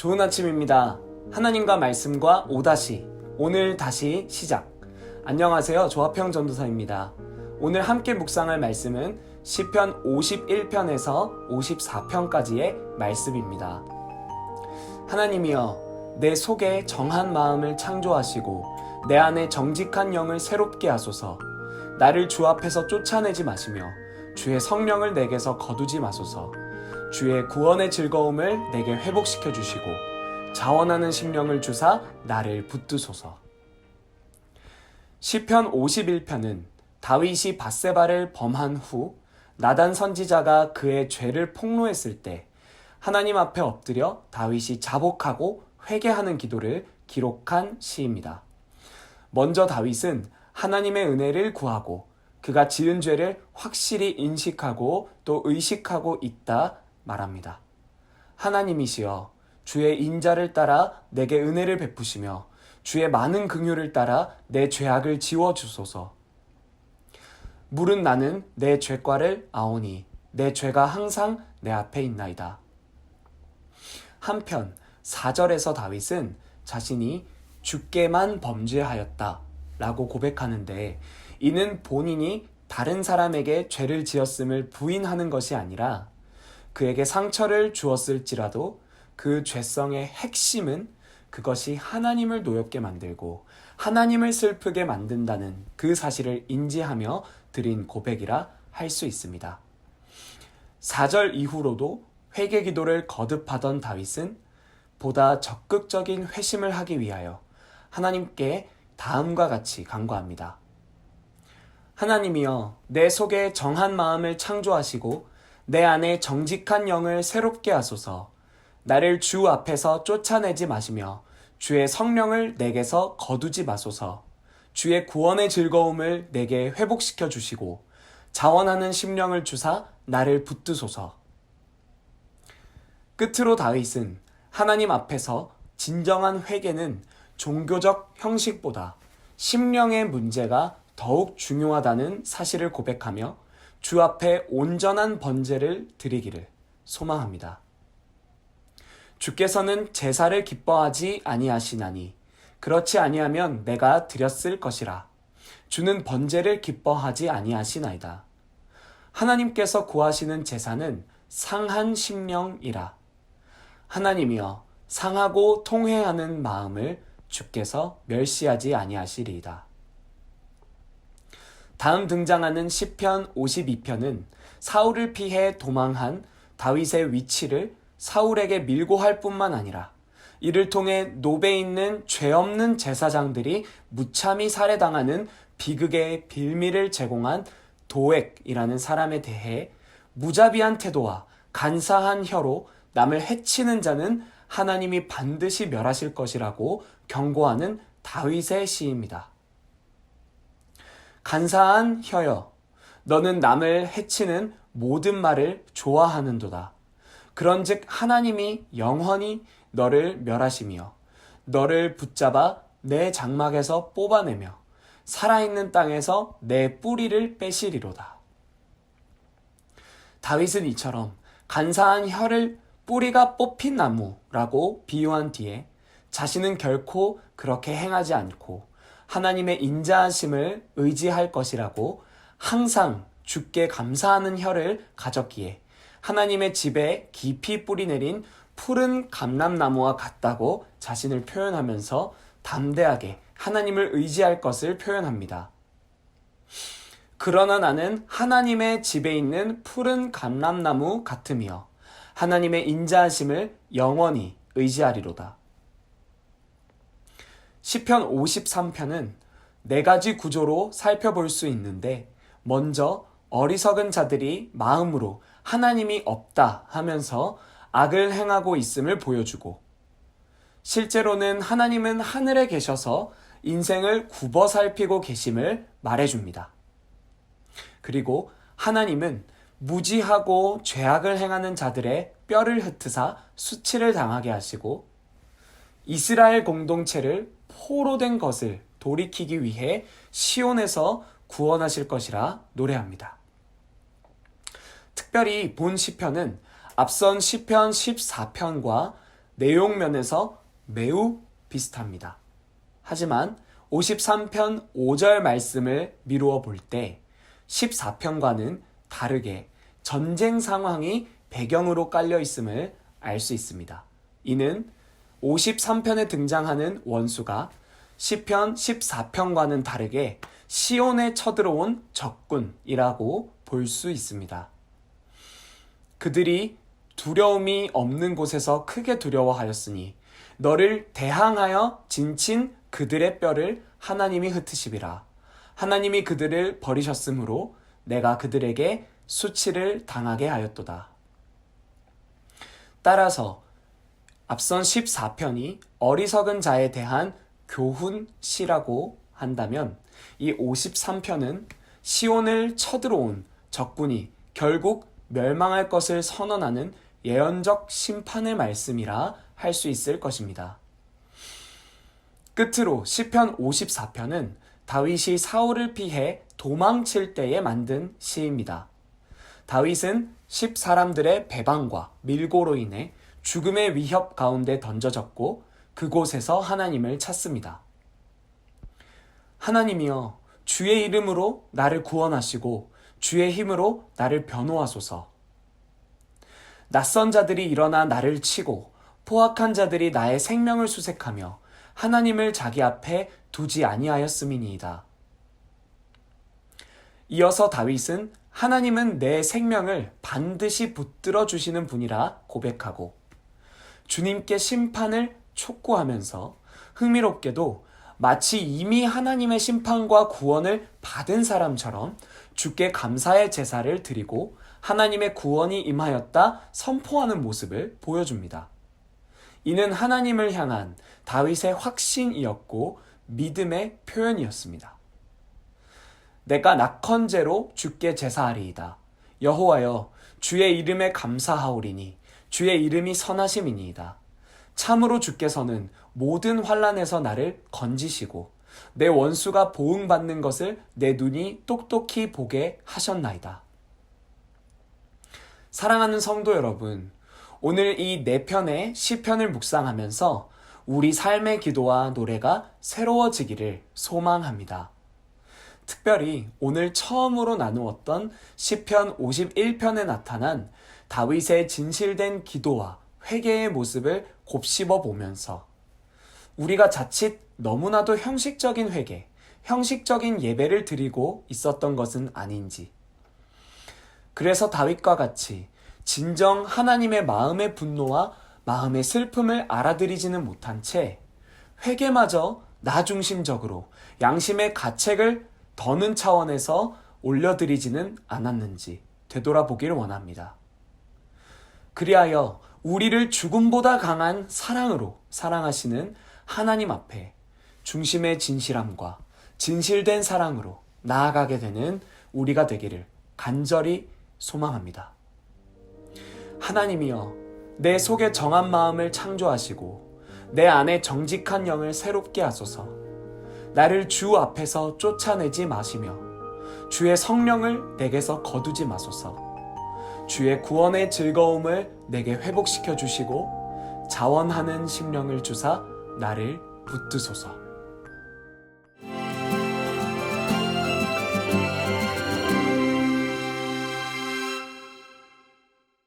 좋은 아침입니다. 하나님과 말씀과 오다시 오늘 다시 시작. 안녕하세요. 조합형 전도사입니다. 오늘 함께 묵상할 말씀은 시편 51편에서 54편까지의 말씀입니다. 하나님이여 내 속에 정한 마음을 창조하시고 내 안에 정직한 영을 새롭게 하소서. 나를 주 앞에서 쫓아내지 마시며 주의 성령을 내게서 거두지 마소서. 주의 구원의 즐거움을 내게 회복시켜 주시고 자원하는 심령을 주사 나를 붙드소서. 시편 51편은 다윗이 바세바를 범한 후 나단 선지자가 그의 죄를 폭로했을 때 하나님 앞에 엎드려 다윗이 자복하고 회개하는 기도를 기록한 시입니다. 먼저 다윗은 하나님의 은혜를 구하고 그가 지은 죄를 확실히 인식하고 또 의식하고 있다 말합니다. 하나님이시여 주의 인자를 따라 내게 은혜를 베푸시며 주의 많은 긍휼을 따라 내 죄악을 지워 주소서. 물은 나는 내 죄과를 아오니 내 죄가 항상 내 앞에 있나이다. 한편 4절에서 다윗은 자신이 주께만 범죄하였다 라고 고백하는데 이는 본인이 다른 사람에게 죄를 지었음을 부인하는 것이 아니라 그에게 상처를 주었을지라도 그 죄성의 핵심은 그것이 하나님을 노엽게 만들고 하나님을 슬프게 만든다는 그 사실을 인지하며 드린 고백이라 할 수 있습니다. 4절 이후로도 회개 기도를 거듭하던 다윗은 보다 적극적인 회심을 하기 위하여 하나님께 다음과 같이 간구합니다. 하나님이여 내 속에 정한 마음을 창조하시고 내 안에 정직한 영을 새롭게 하소서. 나를 주 앞에서 쫓아내지 마시며 주의 성령을 내게서 거두지 마소서. 주의 구원의 즐거움을 내게 회복시켜 주시고 자원하는 심령을 주사 나를 붙드소서. 끝으로 다윗은 하나님 앞에서 진정한 회개는 종교적 형식보다 심령의 문제가 더욱 중요하다는 사실을 고백하며 주 앞에 온전한 번제를 드리기를 소망합니다. 주께서는 제사를 기뻐하지 아니하시나니 그렇지 아니하면 내가 드렸을 것이라 주는 번제를 기뻐하지 아니하시나이다. 하나님께서 구하시는 제사는 상한 심령이라 하나님이여 상하고 통회하는 마음을 주께서 멸시하지 아니하시리이다. 다음 등장하는 시편 52편은 사울을 피해 도망한 다윗의 위치를 사울에게 밀고 할 뿐만 아니라 이를 통해 노베 있는 죄 없는 제사장들이 무참히 살해당하는 비극의 빌미를 제공한 도액이라는 사람에 대해 무자비한 태도와 간사한 혀로 남을 해치는 자는 하나님이 반드시 멸하실 것이라고 경고하는 다윗의 시입니다. 간사한 혀여, 너는 남을 해치는 모든 말을 좋아하는도다. 그런즉 하나님이 영원히 너를 멸하시며 너를 붙잡아 내 장막에서 뽑아내며 살아있는 땅에서 내 뿌리를 빼시리로다. 다윗은 이처럼 간사한 혀를 뿌리가 뽑힌 나무라고 비유한 뒤에 자신은 결코 그렇게 행하지 않고 하나님의 인자하심을 의지할 것이라고 항상 주께 감사하는 혀를 가졌기에 하나님의 집에 깊이 뿌리 내린 푸른 감람나무와 같다고 자신을 표현하면서 담대하게 하나님을 의지할 것을 표현합니다. 그러나 나는 하나님의 집에 있는 푸른 감람나무 같으며 하나님의 인자하심을 영원히 의지하리로다. 시편 53편은 네 가지 구조로 살펴볼 수 있는데 먼저 어리석은 자들이 마음으로 하나님이 없다 하면서 악을 행하고 있음을 보여주고 실제로는 하나님은 하늘에 계셔서 인생을 굽어 살피고 계심을 말해줍니다. 그리고 하나님은 무지하고 죄악을 행하는 자들의 뼈를 흩으사 수치를 당하게 하시고 이스라엘 공동체를 포로 된 것을 돌이키기 위해 시온에서 구원하실 것이라 노래합니다. 특별히 본 시편은 앞선 시편 14편과 내용 면에서 매우 비슷합니다. 하지만 53편 5절 말씀을 미루어 볼 때 14편과는 다르게 전쟁 상황이 배경으로 깔려 있음을 알 수 있습니다. 이는 53편에 등장하는 원수가 10편, 14편과는 다르게 시온에 쳐들어온 적군이라고 볼 수 있습니다. 그들이 두려움이 없는 곳에서 크게 두려워하였으니 너를 대항하여 진친 그들의 뼈를 하나님이 흩으시리라. 하나님이 그들을 버리셨으므로 내가 그들에게 수치를 당하게 하였도다. 따라서 앞선 14편이 어리석은 자에 대한 교훈시라고 한다면 이 53편은 시온을 쳐들어온 적군이 결국 멸망할 것을 선언하는 예언적 심판의 말씀이라 할 수 있을 것입니다. 끝으로 시편 54편은 다윗이 사울을 피해 도망칠 때에 만든 시입니다. 다윗은 십 사람들의 배반과 밀고로 인해 죽음의 위협 가운데 던져졌고 그곳에서 하나님을 찾습니다. 하나님이여 주의 이름으로 나를 구원하시고 주의 힘으로 나를 변호하소서. 낯선 자들이 일어나 나를 치고 포악한 자들이 나의 생명을 수색하며 하나님을 자기 앞에 두지 아니하였음이니이다. 이어서 다윗은 하나님은 내 생명을 반드시 붙들어 주시는 분이라 고백하고 주님께 심판을 촉구하면서 흥미롭게도 마치 이미 하나님의 심판과 구원을 받은 사람처럼 주께 감사의 제사를 드리고 하나님의 구원이 임하였다 선포하는 모습을 보여줍니다. 이는 하나님을 향한 다윗의 확신이었고 믿음의 표현이었습니다. 내가 낙헌제로 주께 제사하리이다. 여호와여 주의 이름에 감사하오리니 주의 이름이 선하심이니이다. 참으로 주께서는 모든 환란에서 나를 건지시고 내 원수가 보응받는 것을 내 눈이 똑똑히 보게 하셨나이다. 사랑하는 성도 여러분, 오늘 이 네 편의 시편을 묵상하면서 우리 삶의 기도와 노래가 새로워지기를 소망합니다. 특별히 오늘 처음으로 나누었던 시편 51편에 나타난 다윗의 진실된 기도와 회개의 모습을 곱씹어 보면서 우리가 자칫 너무나도 형식적인 회개, 형식적인 예배를 드리고 있었던 것은 아닌지. 그래서 다윗과 같이 진정 하나님의 마음의 분노와 마음의 슬픔을 알아들이지는 못한 채 회개마저 나 중심적으로 양심의 가책을 더는 차원에서 올려드리지는 않았는지 되돌아보기를 원합니다. 그리하여 우리를 죽음보다 강한 사랑으로 사랑하시는 하나님 앞에 중심의 진실함과 진실된 사랑으로 나아가게 되는 우리가 되기를 간절히 소망합니다. 하나님이여 내 속에 정한 마음을 창조하시고 내 안에 정직한 영을 새롭게 하소서 나를 주 앞에서 쫓아내지 마시며 주의 성령을 내게서 거두지 마소서 주의 구원의 즐거움을 내게 회복시켜 주시고 자원하는 심령을 주사 나를 붙드소서